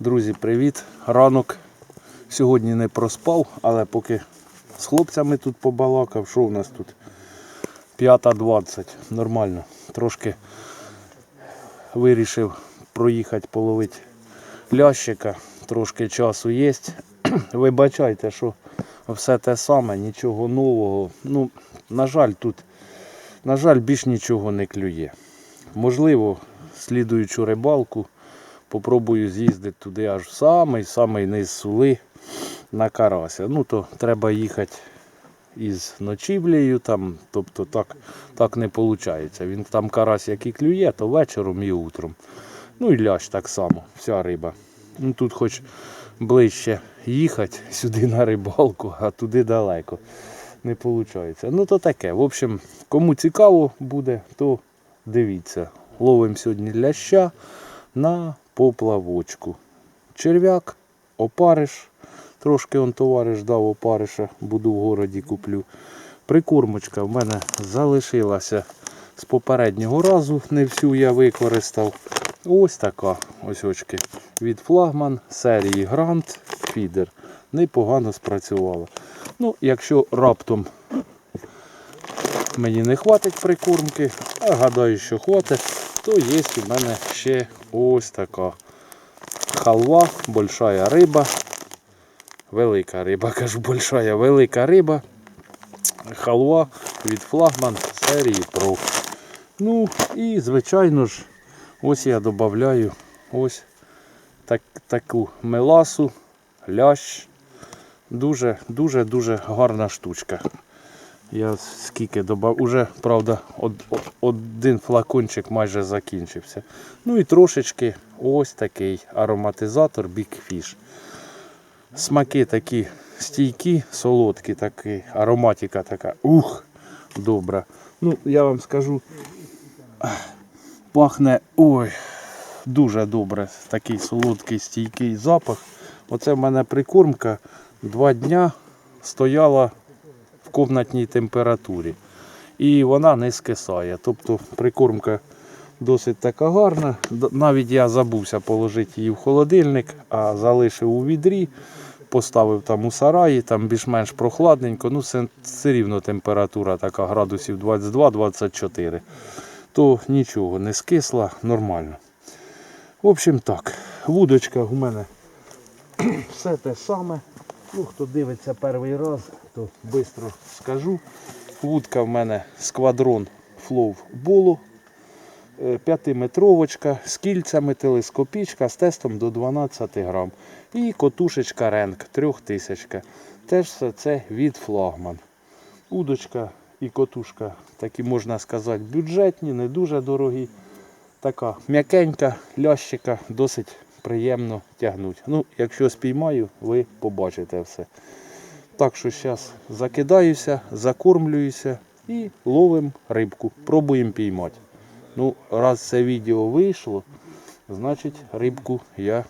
Друзі, привіт! Ранок сьогодні не проспав, але поки з хлопцями тут побалакав, що у нас тут? 5.20, нормально. Трошки вирішив проїхати половити лящика, трошки часу є. Вибачайте, що все те саме, нічого нового. Ну, на жаль, тут, на жаль, більш нічого не клює. Можливо, слідуючу рибалку попробую з'їздити туди аж в самий самий низ сули на карася. Ну то треба їхати із ночівлею, там, тобто так, так не виходить. Він там карась як і клює, то вечором і утром. Ну і лящ так само, вся риба. Ну тут хоч ближче їхати сюди на рибалку, а туди далеко. Не виходить. Ну то таке. В общем, кому цікаво буде, то дивіться. Ловимо сьогодні ляща на поплавочку. Черв'як, опариш. Трошки он товариш дав опариша, буду в городі куплю. Прикормочка в мене залишилася з попереднього разу, не всю я використав. Ось така ось очки від флагман серії Grand Feeder. Непогано спрацювала. Ну, якщо раптом мені не хватить прикормки, а гадаю, що хватить, то є у мене ще ось така халва, большая риба. Велика риба, кажу, большая, велика риба. Халва від флагман серії Pro. Ну і звичайно ж, ось я додаю ось так, таку меласу, лящ. Дуже, дуже, дуже гарна штучка. Я скільки додав, уже, правда, од, од- один флакончик майже закінчився. Ну і трошечки ось такий ароматизатор Big. Смаки такі стійкі, солодкі, такі, ароматика така. Ух, добра. Ну, я вам скажу, пахне ой, дуже добре. Такий солодкий, стійкий запах. Оце в мене прикормка два дня стояла комнатній температурі. І вона не скисає. Тобто прикормка досить така гарна. Навіть я забувся положити її в холодильник, а залишив у відрі, поставив там у сараї, там більш-менш прохладненько. Ну, це все рівно температура така градусів 22-24. То нічого, не скисла, нормально. В общем так, вудочка у мене все те саме. Ну, хто дивиться перший раз, то швидко скажу. Вудка в мене сквадрон Flow Bolo. Е, П'ятиметровочка з кільцями, телескопічка з тестом до 12 грам. І котушечка Ренк 3000. Теж все це від флагман. Удочка і котушка, такі можна сказати, бюджетні, не дуже дорогі. Така м'якенька, лящика, досить приємно тягнуть. Ну, якщо спіймаю, ви побачите все. Так що зараз закидаюся, закормлююся і ловимо рибку. Пробуємо піймати. Ну, раз це відео вийшло, значить рибку я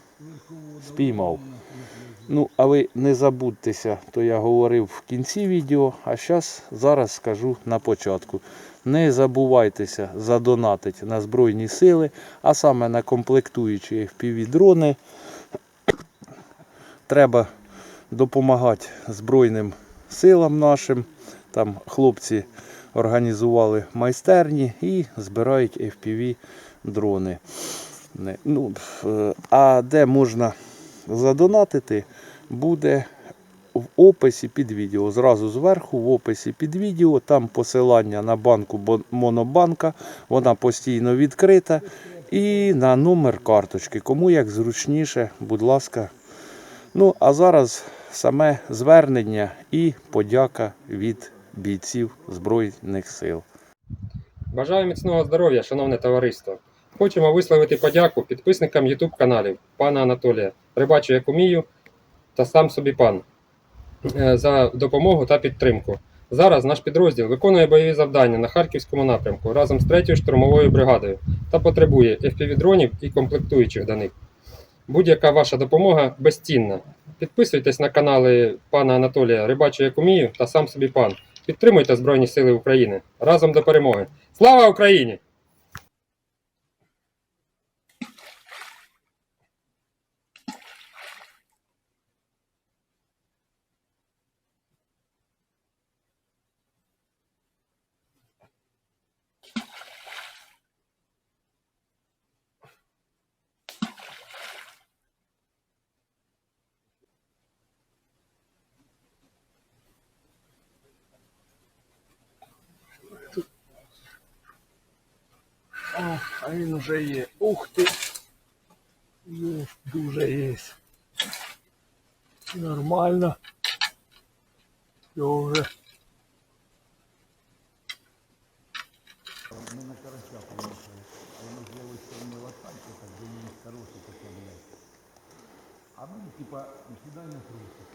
спіймав. Ну, а ви не забудьтеся, то я говорив в кінці відео, а зараз скажу на початку. Не забувайтеся задонатити на Збройні сили, а саме на комплектуючі FPV-дрони. Треба допомагати Збройним силам нашим. Там хлопці організували майстерні і збирають FPV дрони. Ну, е, а де можна задонатити, буде в описі під відео. Зразу зверху в описі під відео, там посилання на банку Монобанка, вона постійно відкрита. І на номер карточки. Кому як зручніше, будь ласка. Ну, а зараз саме звернення і подяка від бійців Збройних сил. Бажаю міцного здоров'я, шановне товариство. Хочемо висловити подяку підписникам YouTube каналів пана Анатолія, Рибачу як умію та сам собі пан за допомогу та підтримку. Зараз наш підрозділ виконує бойові завдання на Харківському напрямку разом з 3-ю штурмовою бригадою та потребує FPV-дронів і комплектуючих до них. Будь-яка ваша допомога безцінна. Підписуйтесь на канали пана Анатолія Рибачу як умію та сам собі пан. Підтримуйте Збройні Сили України разом до перемоги. Слава Україні! Він уже є. Ух ти. Є, дуже є. Нормально. Його вже. А мы типа кидай на просик,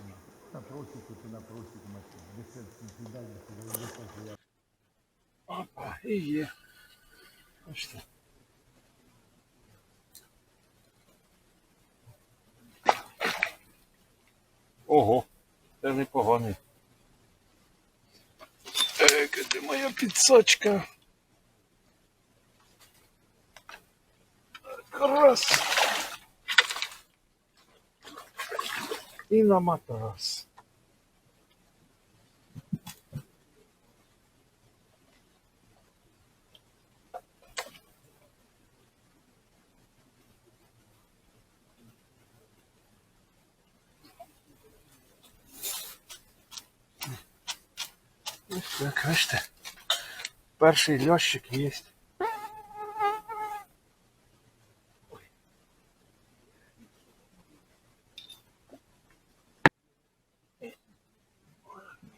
на просик, ты на просик, на десятки кидай, на десятки. Опа, і є. Бачите. Ого, це непоганий. Ех, де моя підсачка? Так, Раз. І на матрас. Ось так, бачите. Перший лящик є.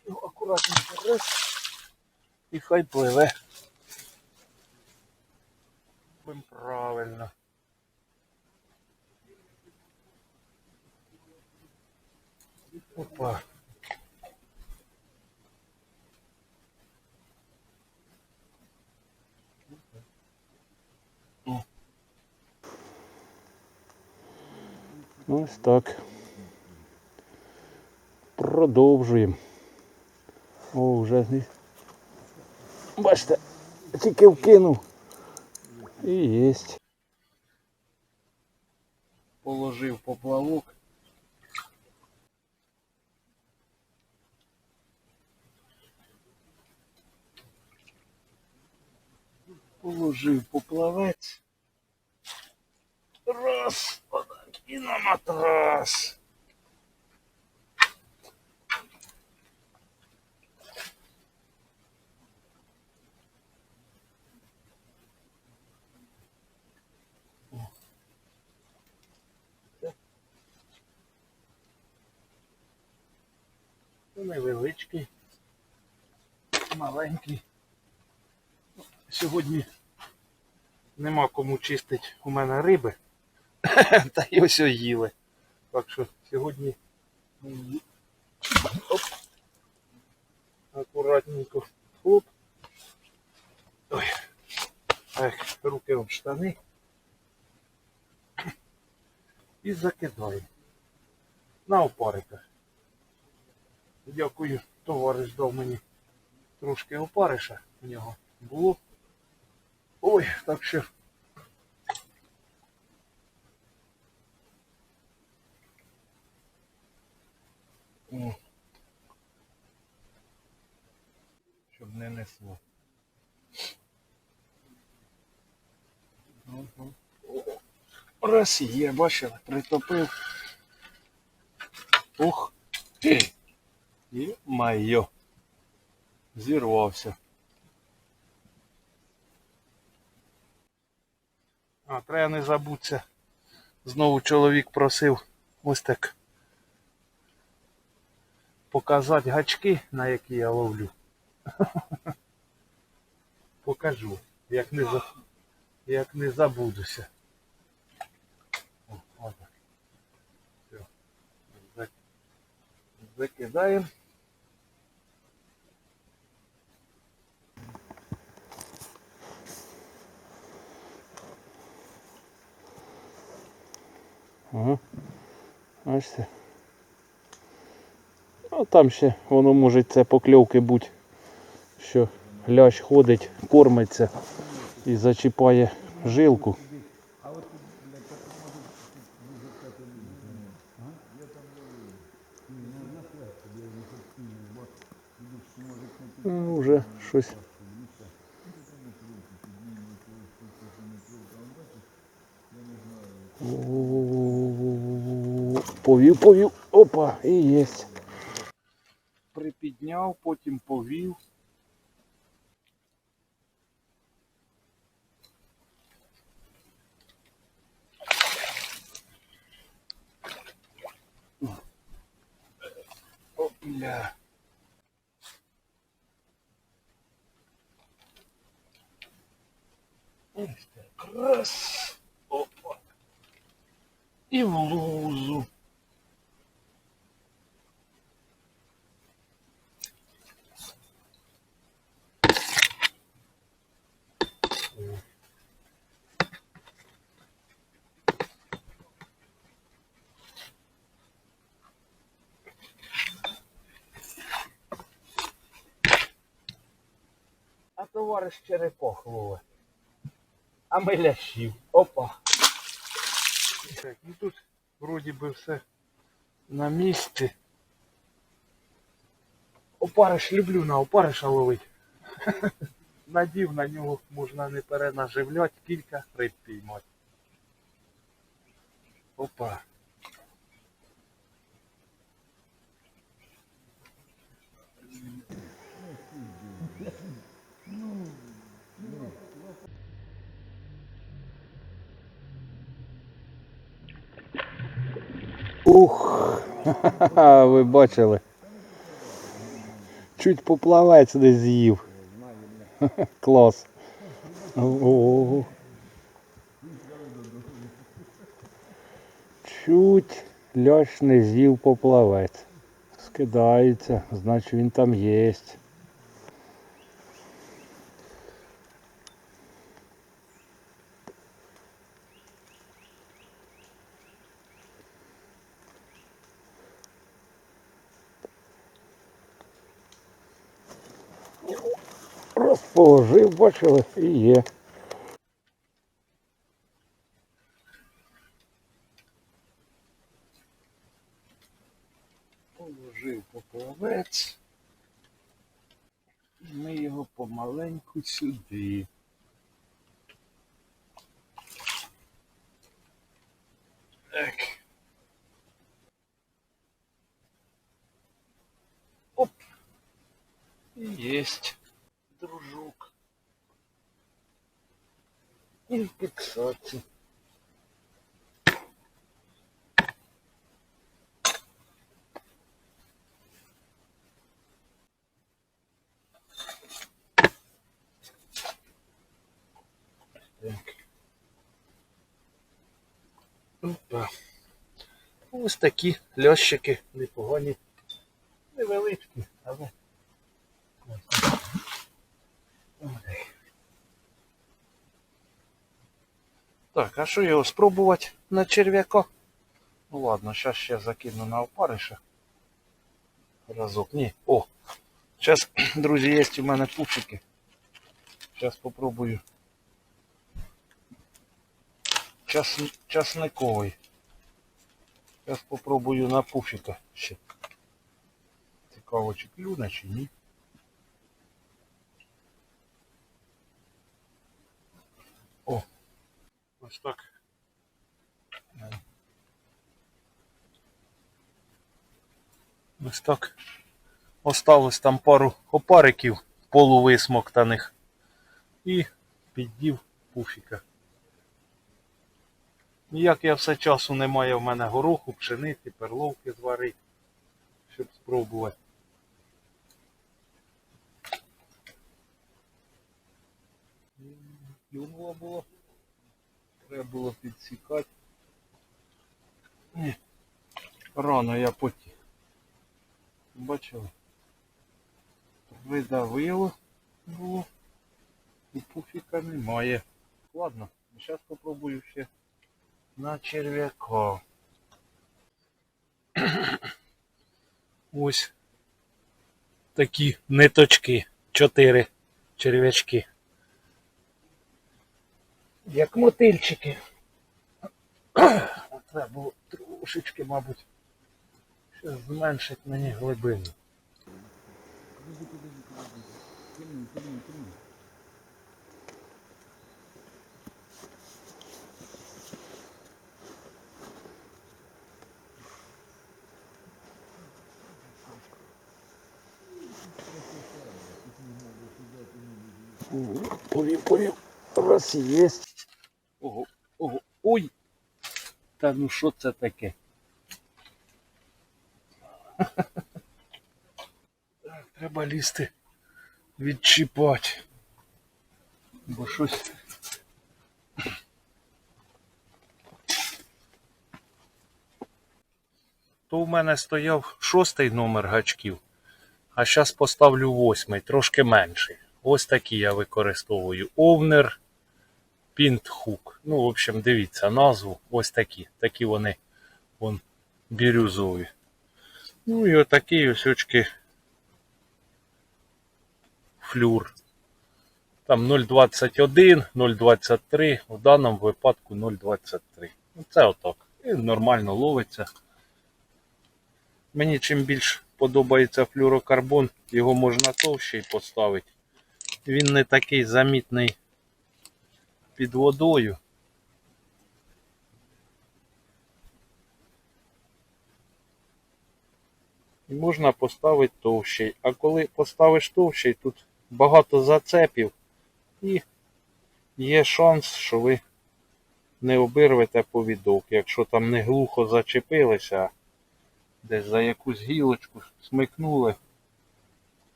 Ну, акуратненько раз. І хай пливе. Будем правильно. Опа. Ось так. Продовжуємо. О, вже бачите, тільки вкинув. І єсть. Положив поплавок. Положив поплавець. Раз, і на матрас. Ну, Невеличкий, маленький. Сьогодні нема кому чистити у мене риби. Та й ось їли. Так що сьогодні Оп. акуратненько хлоп. Ой. Так, руки в штани. І закидаємо. На опариках. Дякую, товариш дав мені трошки опариша в нього було. Ой, так що. Щоб не несло. Раз є, бачили, притопив. Ух! І майо. Зірвався. А, треба не забутися. Знову чоловік просив ось так показати гачки, на які я ловлю. Покажу, як не, за... як не забудуся. О, отак. Все. Зак- Закидаємо. Ага. Бачите. А там ще воно може це покльовки бути, що лящ ходить, кормиться і зачіпає жилку. Ну, вже щось. Повів, повів. Опа, і єсть підняв, потім повів. Опля. Ось так раз. Опа. І в лоб. Товариш черепох ловить. А ми лящів. Опа. Так, ну тут вроді би все на місці. Опариш люблю на опариша ловить. Надів на нього можна не перенаживляти, кілька риб піймати. Опа. Ух, ви бачили. Чуть поплавець не з'їв. Клас. О -о -о. Чуть ляш не з'їв поплавець. Скидається, значить він там єсть. Розположив, бачили, і є. Положив поплавець. Ми його помаленьку сюди. Ось такі льощики непогані. Невеличкі, але. Так, а що його спробувати на черв'яка? Ну ладно, зараз ще закину на опариша. Разок. Ні. О! Зараз, друзі, є у мене пушики. Зараз попробую. Час, часниковий. Зараз попробую на пуфіка ще. Цікаво, чи клюне, чи ні. О! Ось так. Ось так. Осталось там пару опариків полувисмоктаних. І піддів пуфіка. Ніяк я все часу немає в мене гороху, пшениці, перловки зварити, щоб спробувати. Клюнуло було. Треба було підсікати. Ні. Рано я потім. Бачили? Видавило було. І пуфіка немає. Ладно, зараз попробую ще на черв'яка. Ось такі ниточки. Чотири черв'ячки. Як мотильчики. Треба було трошечки, мабуть, ще зменшити мені глибину. Повів, повів. Раз єсть. Ого, ого, ой! Та ну що це таке? Треба лізти відчіпати. Бо щось. То в мене стояв шостий номер гачків, а зараз поставлю восьмий, трошки менший. Ось такі я використовую. Овнер Пінтхук. Ну, в общем, дивіться назву. Ось такі. Такі вони вон, бірюзові. Ну і отакий ось очки флюр. Там 0,21, 0,23, в даному випадку 0,23. Ну, Це отак. І нормально ловиться. Мені чим більш подобається флюрокарбон, його можна товщий поставити. Він не такий замітний під водою. І можна поставити товщий. А коли поставиш товщий, тут багато зацепів і є шанс, що ви не обірвете повідок. Якщо там не глухо зачепилися, а десь за якусь гілочку смикнули,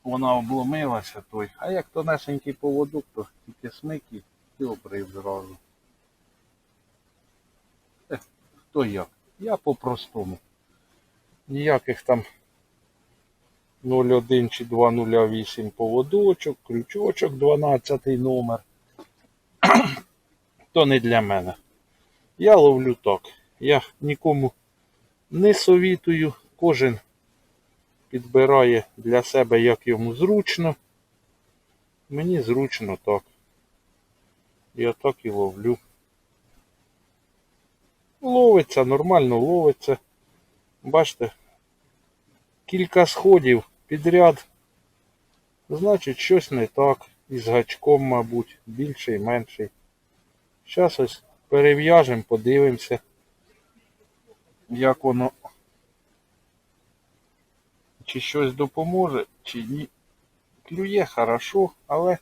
вона обломилася той. А як тонесенький поводок, то тільки смик і обрив зразу. Ех, хто як? Я по-простому. Ніяких там 01 чи 208 поводочок, крючочок 12 номер. То не для мене. Я ловлю так. Я нікому не совітую. Кожен підбирає для себе, як йому зручно. Мені зручно так. Я так і ловлю. Ловиться, нормально ловиться. Бачите, кілька сходів підряд. Значить, щось не так. Із гачком, мабуть, більший, менший. Зараз ось перев'яжемо, подивимося, як воно. Чи щось допоможе, чи ні. Клює хорошо, але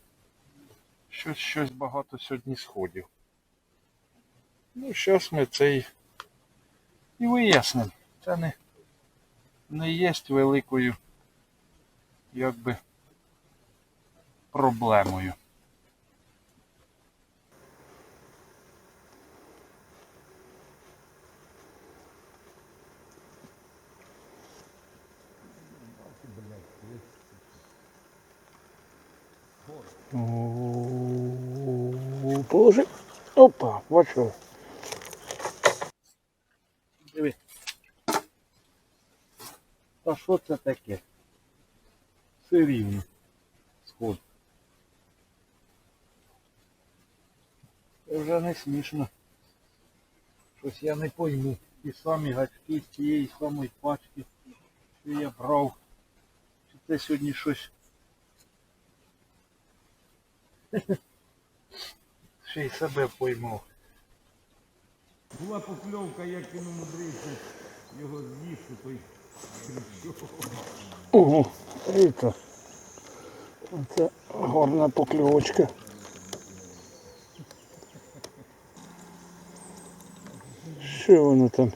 щось, щось багато сьогодні сходів. Ну, зараз ми цей і вияснимо. Це не, не є великою якби проблемою. Положи. Опа, бачу. Диви. Та що це таке? Все рівно. Сход. Це вже не смішно. Щось я не пойму. Ті самі гачки з цієї самої пачки, що я брав. Чи це сьогодні щось. Ще й себе поймав. Була покльовка, як він умудрився його з'їсти, той крючок. Ого, це. Це гарна покльовочка. Що воно там?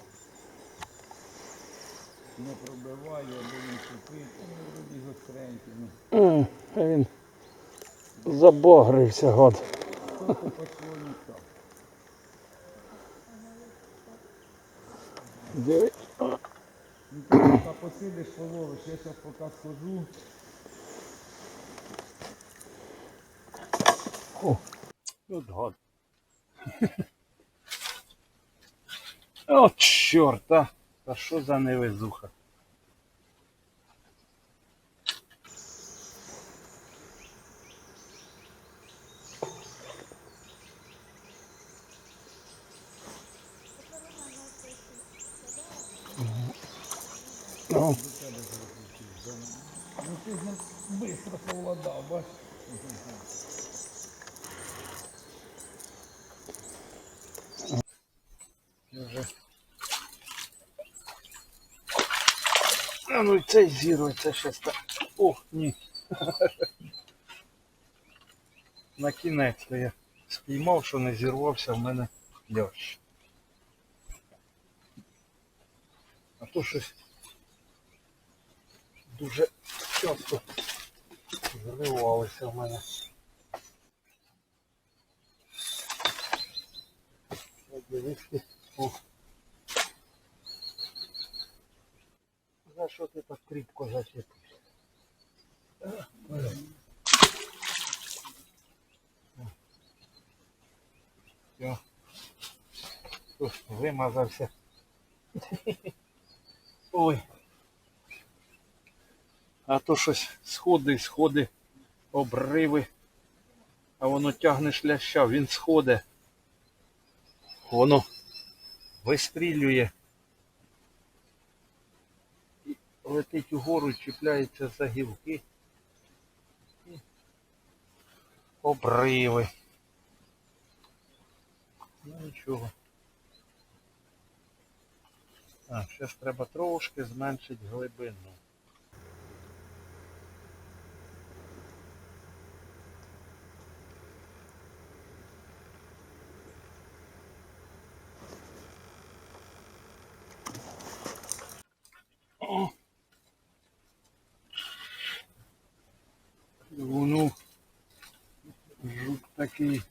Не пробиває, або він сухий, та ну, вроді гостренький. Ну, А, а він забагрився, гад. по-своєму так. Диви. Ну, посидиш, половиш, я зараз поки схожу. От гад. О, чорта! Та що за невезуха? Ну, ти ж швидко совладав, бач. А ну цей це щас так. О, ні. На кінець я спіймав, що не зірвався в мене лящ. А то щось дуже часто Зривалися в мене. Ти. О. За що ти так кріпко зачепився? Все. Вимазався. Ой. А то щось сходи, сходи, обриви. А воно тягне шляща, він сходить. Воно вистрілює. І летить угору, чіпляється за гілки. І обриви. Ну нічого. А, ще треба трошки зменшити глибину. О! Воно жук такий.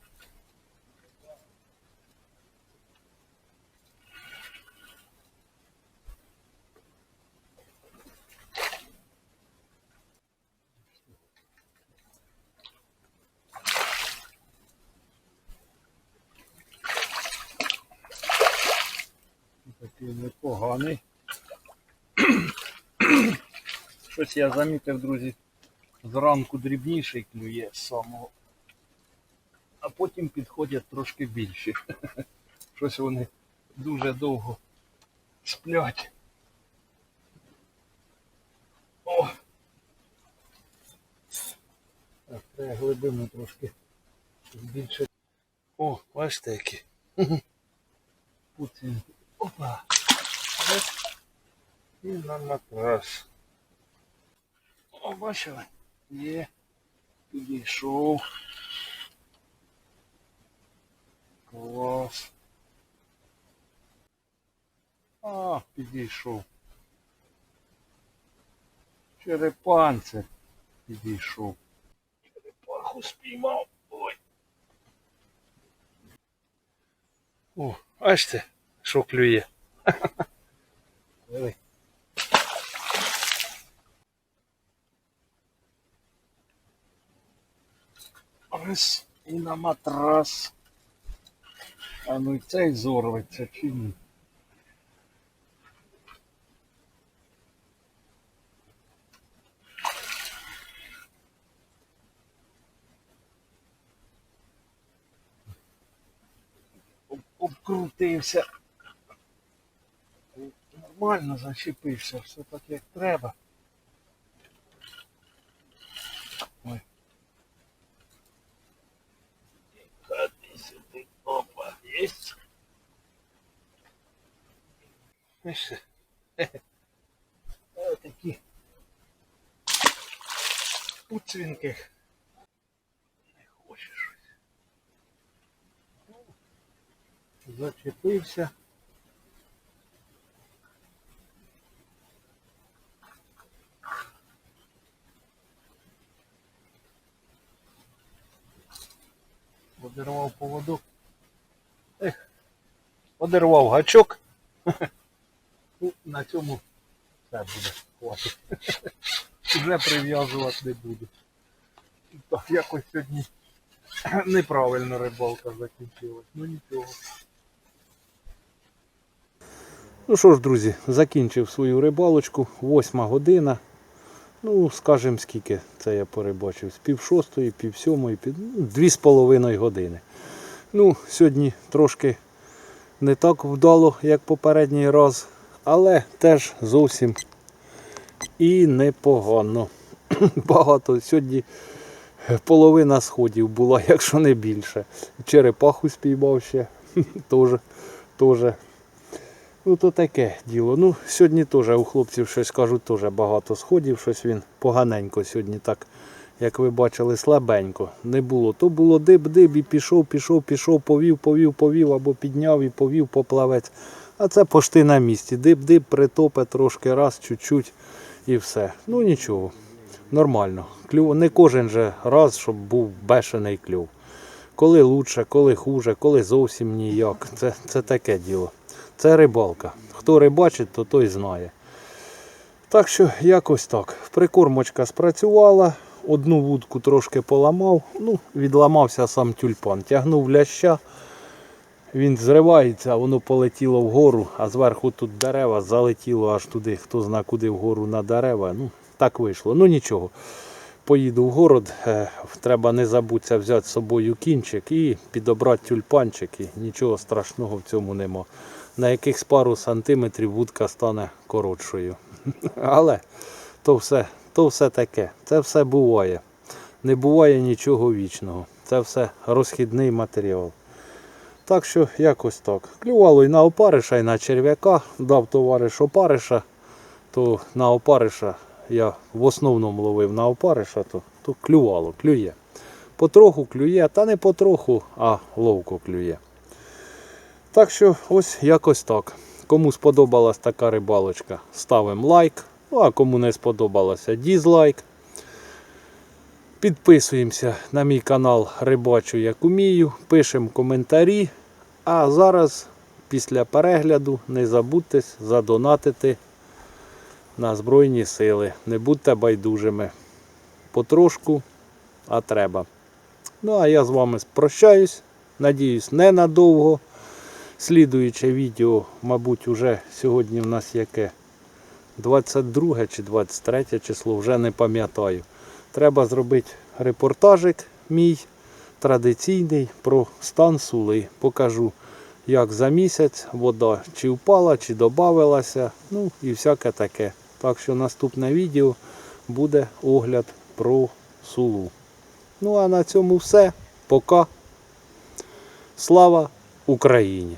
Такий непоганий. Щось я замітив, друзі, зранку дрібніший клює з самого. Потім підходять трошки більші. Щось вони дуже довго сплять. О! Так, треба глибину трошки збільшити. О, бачите які. Пуцінки. Опа. Оп. І на матрас. О, бачили? Є. Підійшов. Клас. А, підійшов. Черепанце підійшов. Черепаху спіймав. Ой. О, бачите, що клює. Диви. Ось і на матрас. А ну і цей зорветься чи ні? Об- Обкрутився. Нормально зачепився, все так як треба. Ой. Ходи сюди. Опа, есть. Знаєш, ось такі пуцвінки. Не щось. Зачепився. Одервав поводок. Одервав гачок. Ну, на цьому все буде хватить. Вже прив'язувати не буду. Так, якось сьогодні неправильно рибалка закінчилась. Ну нічого. Ну що ж, друзі, закінчив свою рибалочку. Восьма година. Ну, скажем, скільки це я порибачив? З пів шостої, пів сьомої, пів... ну, дві з половиною години. Ну, сьогодні трошки не так вдало, як попередній раз, але теж зовсім і непогано. Багато. Сьогодні половина сходів була, якщо не більше. Черепаху спіймав ще. Теж. теж. Ну то таке діло. Ну, сьогодні теж у хлопців щось кажуть, теж багато сходів, щось він поганенько сьогодні так, як ви бачили, слабенько. Не було. То було диб-диб і пішов, пішов, пішов, повів, повів, повів, або підняв і повів поплавець. А це пошти на місці. Диб-диб, притопе трошки раз, чуть-чуть і все. Ну нічого. Нормально. Клюв не кожен же раз, щоб був бешений клюв. Коли лучше, коли хуже, коли зовсім ніяк. Це, це таке діло. Це рибалка. Хто рибачить, то той знає. Так що якось так. Прикормочка спрацювала, одну вудку трошки поламав, ну, відламався сам тюльпан. Тягнув ляща, він зривається, воно полетіло вгору, а зверху тут дерева залетіло аж туди, хто зна куди вгору на дерева. Ну, так вийшло. Ну нічого. Поїду в город, е, треба не забутися взяти з собою кінчик і підобрати тюльпанчик. І нічого страшного в цьому нема. На якихось пару сантиметрів вудка стане коротшою. Але то все, то все таке. Це все буває. Не буває нічого вічного. Це все розхідний матеріал. Так що якось так. Клювало і на опариша, і на черв'яка. Дав товариш опариша, то на опариша я в основному ловив на опариша, то, то клювало, клює. Потроху клює, та не потроху, а ловко клює. Так що ось якось так. Кому сподобалась така рибалочка, ставимо лайк. Ну а кому не сподобалося, дізлайк. Підписуємося на мій канал Рибачу як умію, пишемо коментарі. А зараз, після перегляду, не забудьте задонатити на Збройні Сили. Не будьте байдужими. Потрошку, а треба. Ну а я з вами прощаюсь. Надіюсь, ненадовго. Слідуюче відео, мабуть, уже сьогодні в нас яке 22 чи 23 число, вже не пам'ятаю. Треба зробити репортажик мій традиційний про стан сули. Покажу, як за місяць вода чи впала, чи додавалася, ну і всяке таке. Так що наступне відео буде огляд про сулу. Ну а на цьому все. Пока. Слава Україні!